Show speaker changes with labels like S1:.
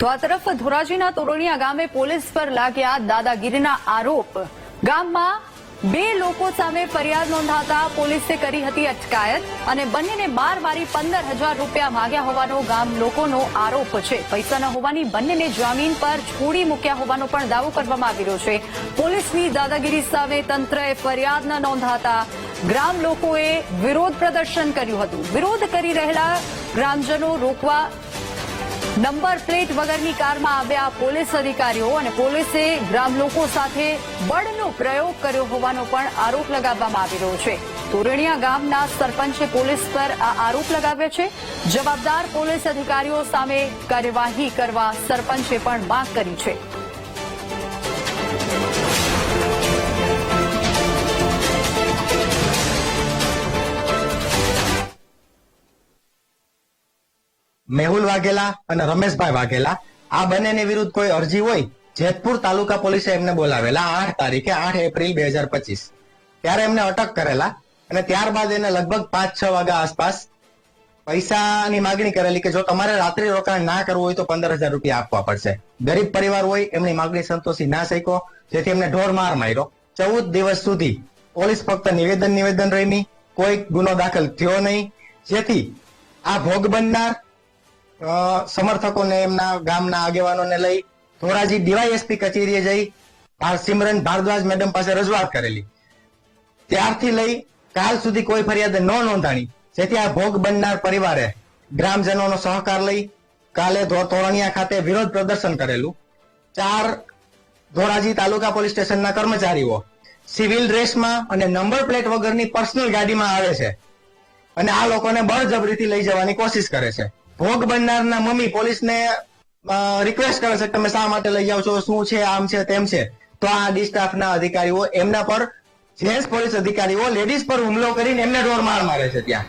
S1: તો આ તરફ ધોરાજીના તોરણિયા ગામે પોલીસ પર લાગ્યા દાદાગીરીના આરોપ. ગામમાં બે લોકો સામે ફરિયાદ નોંધાતા પોલીસે કરી હતી અટકાયત અને બંનેને બાર મારી પંદર હજાર રૂપિયા માંગ્યા હોવાનો ગામ લોકોનો આરોપ છે. પૈસા ન હોવાની બંનેને જામીન પર છોડી મૂક્યા હોવાનો પણ દાવો કરવામાં આવી રહ્યો છે. પોલીસની દાદાગીરી સામે તંત્રએ ફરિયાદ ન નોંધાતા ગ્રામ લોકોએ વિરોધ પ્રદર્શન કર્યું હતું. વિરોધ કરી રહેલા ગ્રામજનો રોકવા નંબર પ્લેટ વગરની કારમાં આવ્યા પોલીસ અધિકારીઓ અને પોલીસે ગ્રામલોકો સાથે બળનો પ્રયોગ કર્યો હોવાનો પણ આરોપ લગાવવામાં આવી રહ્યો છે. તોરણિયા ગામના સરપંચે પોલીસ પર આ આરોપ લગાવ્યો છે. જવાબદાર પોલીસ અધિકારીઓ સામે કાર્યવાહી કરવા સરપંચે પણ માંગ કરી છે.
S2: મેહુલ વાઘેલા અને રમેશભાઈ વાઘેલા. આ બંનેની વિરુદ્ધ કોઈ અરજી હોય, જેતપુર તાલુકા પોલીસે એમને બોલાવેલા આઠ તારીખે આઠ એપ્રિલ બે હજાર પચીસ. ત્યારે એમને અટક કરેલા અને ત્યારબાદ એને લગભગ પાંચ છ વાગ્યા આસપાસ પૈસાની માગણી કરેલી કે જો તમારે રાત્રિ રોકાણ ના કરવું હોય તો પંદર હજાર રૂપિયા આપવા પડશે. ગરીબ પરિવાર હોય, એમની માગણી સંતોષી ના શક્યો, જેથી એમને ઢોર માર માર્યો. ચૌદ દિવસ સુધી પોલીસ ફક્ત નિવેદન નિવેદન રહી કોઈ ગુનો દાખલ થયો નહીં. જેથી આ ભોગ બનનાર સમર્થકોને એમના ગામના આગેવાનોને લઈ ધોરાજી ડીવાયએસપી કચેરીએ જઈ સિમરન ભારદ્વાજ મેડમ પાસે રજૂઆત કરેલી. ત્યારથી લઈ કાલ સુધી કોઈ ફરિયાદ ન નોંધાણી, જેથી આ ભોગ બનનાર પરિવારે ગ્રામજનોનો સહકાર લઈ કાલે ધોરણિયા ખાતે વિરોધ પ્રદર્શન કરેલું. ચાર ધોરાજી તાલુકા પોલીસ સ્ટેશનના કર્મચારીઓ સિવિલ ડ્રેસમાં અને નંબર પ્લેટ વગરની પર્સનલ ગાડીમાં આવે છે અને આ લોકોને બળજબરીથી લઈ જવાની કોશિશ કરે છે. ભોગ બનનારના મમ્મી પોલીસને રિક્વેસ્ટ કરે છે કે તમે શા માટે લઈ જાઓ છો, શું છે, આમ છે, તેમ છે. તો આ ડિસ્ટાફના અધિકારીઓ એમના પર, જેન્ટ્સ પોલીસ અધિકારીઓ લેડીઝ પર હુમલો કરીને એમને ઢોર માર મારે છે ત્યાં.